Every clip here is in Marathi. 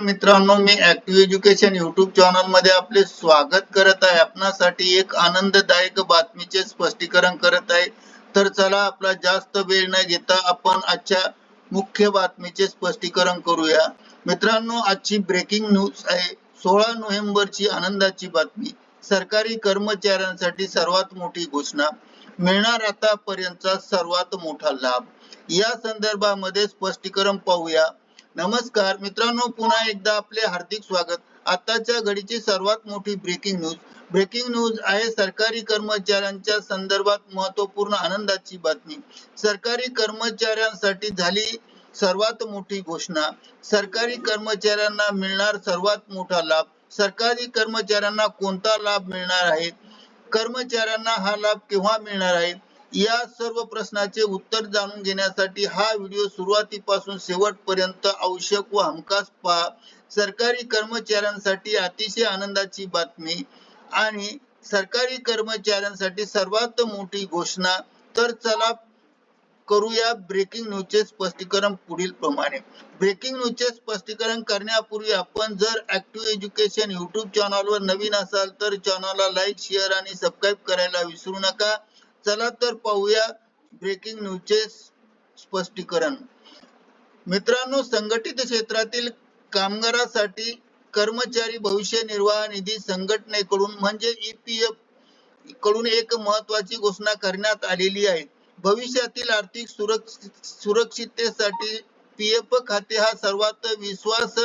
मित्रांनो मी ऍक्टिव्ह एज्युकेशन युट्यूब चॅनलमध्ये आपले स्वागत करत आहे. आपणासाठी एक आनंददायक बातमीचे स्पष्टीकरण करत आहे. तर चला आपला जास्त वेळ न घेता आपण आजच्या मुख्य बातमीचे स्पष्टीकरण करूया. मित्रांनो आजची ब्रेकिंग न्यूज आहे. सोळा नोव्हेंबरची आनंदाची बातमी. सरकारी कर्मचाऱ्यांसाठी सर्वात मोठी घोषणा. मिळणार आतापर्यंतचा सर्वात मोठा लाभ. या संदर्भामध्ये स्पष्टीकरण पाहूया. नमस्कार मित्रांनो पुन्हा एकदा आपले हार्दिक स्वागत. आताच्या घडीची सर्वात मोठी ब्रेकिंग न्यूज ब्रेकिंग न्यूज आहे सरकारी कर्मचाऱ्यांच्या संदर्भात महत्त्वपूर्ण आनंदाची बातमी. सरकारी कर्मचाऱ्यांसाठी झाली सर्वात मोठी घोषणा. सरकारी कर्मचाऱ्यांना मिळणार सर्वात मोठा लाभ. सरकारी कर्मचाऱ्यांना कोणता लाभ मिळणार आहे? कर्मचाऱ्यांना हा लाभ केव्हा मिळणार आहे? या सर्व प्रश्नाचे उत्तर जाणून घेण्यासाठी हा व्हिडिओ सुरुवातीपासून शेवटपर्यंत आवश्यक व हमखास पहा. सरकारी कर्मचाऱ्यांसाठी अतिशय आनंदाची बातमी आणि सरकारी कर्मचाऱ्यांसाठी सर्वात मोठी घोषणा. तर चला करूया ब्रेकिंग न्यूजचे स्पष्टीकरण पुढील प्रमाणे. ब्रेकिंग न्यूजचे स्पष्टीकरण करण्यापूर्वी आपण जर ऍक्टिव्ह एज्युकेशन युट्यूब चॅनलवर नवीन असाल तर चॅनलला लाईक शेअर आणि सबस्क्राईब करायला विसरू नका. चला तर पाहूया ब्रेकिंग न्यूजचे स्पष्टीकरण. मित्रांनो संघटित क्षेत्रातील कामगारासाठी कर्मचारी भविष्य निर्वाह निधी संघटनेकडून म्हणजे ईपीएफकडून एक महत्वाची घोषणा करण्यात आलेली आहे. भविष्यातील आर्थिक सुरक्षिततेसाठी पी एफ खाते हा सर्वात विश्वास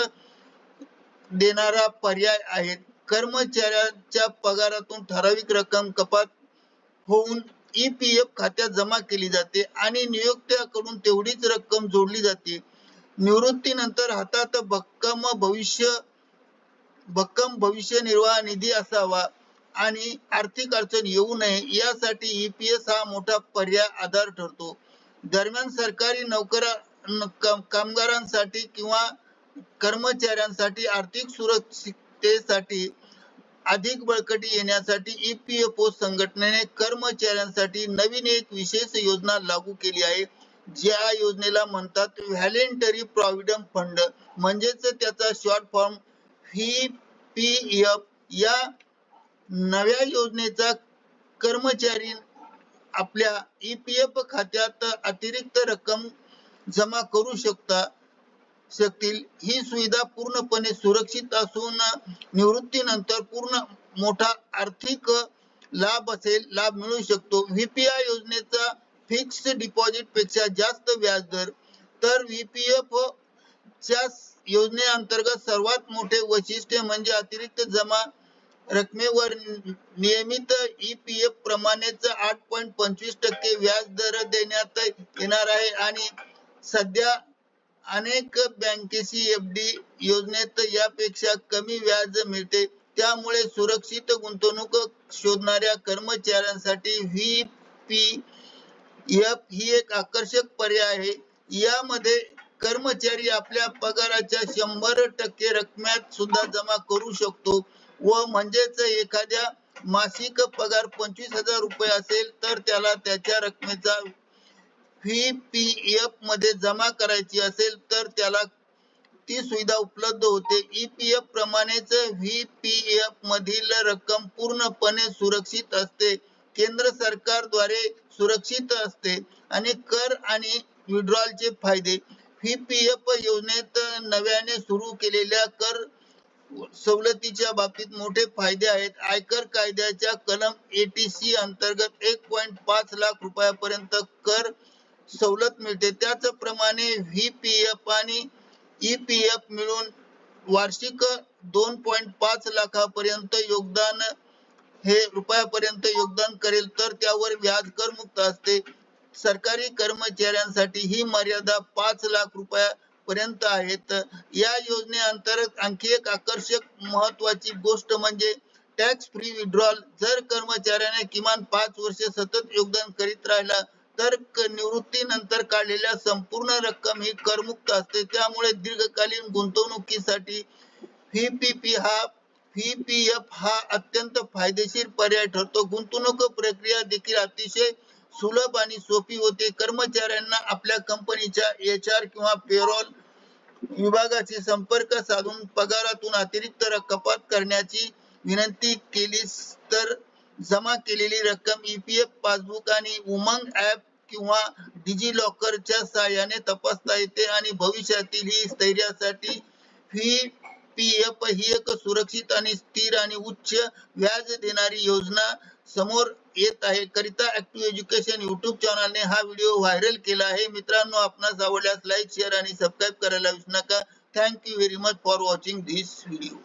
देणारा पर्याय आहे. कर्मचाऱ्याच्या पगारातून ठराविक रक्कम कपात होऊन ईपीएफ खात्यात जमा केली जाते आणि नियोक्त्याकडून तेवढीच रक्कम जोडली जाते. निवृत्तीनंतर हातात भक्कम भविष्य भक्कम भविष्य निर्वाह निधी असावा आणि आर्थिक अडचण येऊ नये यासाठी ईपीएस हा मोठा पर्याय आधार ठरतो. दरम्यान सरकारी नोकरा कामगारांसाठी किंवा कर्मचाऱ्यांसाठी आर्थिक सुरक्षिततेसाठी अधिक बळकटी येण्यासाठी ईपीएफओ संघटनेने कर्मचाऱ्यांसाठी नवीन एक विशेष योजना लागू केली आहे. ज्या योजनेला म्हणतात व्हॅलेंटरी प्रॉव्हिडंट फंड. म्हणजेच त्याचा शॉर्ट फॉर्म व्हीपीएफ या नव्या योजनेचा कर्मचारी आपल्या ईपीएफ खात्यात अतिरिक्त रक्कम जमा करू शकता. शकतील. ही सुविधा पूर्णपणे सुरक्षित असून निवृत्तीनंतर पूर्ण मोठा आर्थिक लाभ असेल लाभ मिळू शकतो. व्हीपीआय योजनेचा फिक्स डिपॉझिटपेक्षा जास्त व्याज दर तर व्हीपीएफ च्या योजनेअंतर्गत सर्वात मोठे वैशिष्ट्य म्हणजे अतिरिक्त जमा रकमेवर नियमित ईपीएफ प्रमाणेच आठ पॉईंट पंचवीस टक्के व्याज दर देण्यात येणार आहे. आणि सध्या अनेक बँकेची एफडी योजनेत यापेक्षा कमी व्याज मिळते. त्यामुळे सुरक्षित गुंतवणूक शोधणाऱ्या कर्मचाऱ्यांसाठी व्ही पी एफ ही एक आकर्षक पर्याय आहे. यामध्ये कर्मचारी आपल्या पगाराच्या शंभर टक्के रकमेत सुद्धा जमा करू शकतो व म्हणजेच एखाद्या मासिक पगार पंचवीस हजार रुपये असेल तर त्याला त्याच्या रकमेचा फी व्हीपीएफमध्ये जमा करायची असेल तर त्याला ती सुविधा उपलब्ध होते. ईपीएफ प्रमाणेच व्हीपीएफ मधील रक्कम पूर्णपणे सुरक्षित असते. केंद्र सरकारद्वारे सुरक्षित असते आणि कर आणि विड्रॉलचे फायदे. व्हीपीएफ योजनेत नव्याने सुरू केलेल्या कर सवलतीच्या बाबतीत मोठे फायदे आहेत. आयकर कायद्याच्या कलम एटीसी अंतर्गत एक पॉईंट पाच लाख रुपयापर्यंत कर सवलत मिळते. त्याचप्रमाणे व्ही पी एफ आणि ई पी एफ मिळून वार्षिक दोन पॉईंट पाच लाखापर्यंत योगदान हे रुपयापर्यंत योगदान करेल. तर त्यावर व्याज कर मुक्त असते. सरकारी कर्मचाऱ्यांसाठी ही मर्यादा पाच लाख रुपयापर्यंत आहेत. या योजनेअंतर्गत आणखी एक आकर्षक महत्वाची गोष्ट म्हणजे टॅक्स फ्री विड्रॉल जर कर्मचाऱ्याने किमान पाच वर्ष सतत योगदान करीत राहिला तर निवृत्तीनंतर काढलेल्या संपूर्ण रक्कम ही करमुक्त असते. त्यामुळे दीर्घकालीन गुंतवणुकीसाठी व्हीपीपी हा व्हीपीएफ हा अत्यंत फायदेशीर पर्याय ठरतो. गुंतवणूक प्रक्रिया देखील अतिशय सुलभ आणि सोपी होते. कर्मचाऱ्यांना आपल्या कंपनीच्या एच आर किंवा पेरोल विभागाशी संपर्क साधून पगारातून अतिरिक्त कपात करण्याची विनंती केलीस तर जमा केलेली रक्कम ईपीएफ पासबुक आणि उमंग ऍप किंवा डिजी लॉकरच्या सहाय्याने तपासता येते आणि भविष्यातील ही स्थैर्यासाठी ही पी एफ ही एक सुरक्षित आणि स्थिर आणि उच्च व्याज देणारी योजना समोर येत आहे. करिता ऍक्टिव्ह एज्युकेशन युट्यूब चॅनलने हा व्हिडिओ व्हायरल केला आहे. मित्रांनो आपणास आवडल्यास लाईक शेअर आणि सबस्क्राईब करायला विसरू नका. Thank you very much for watching this video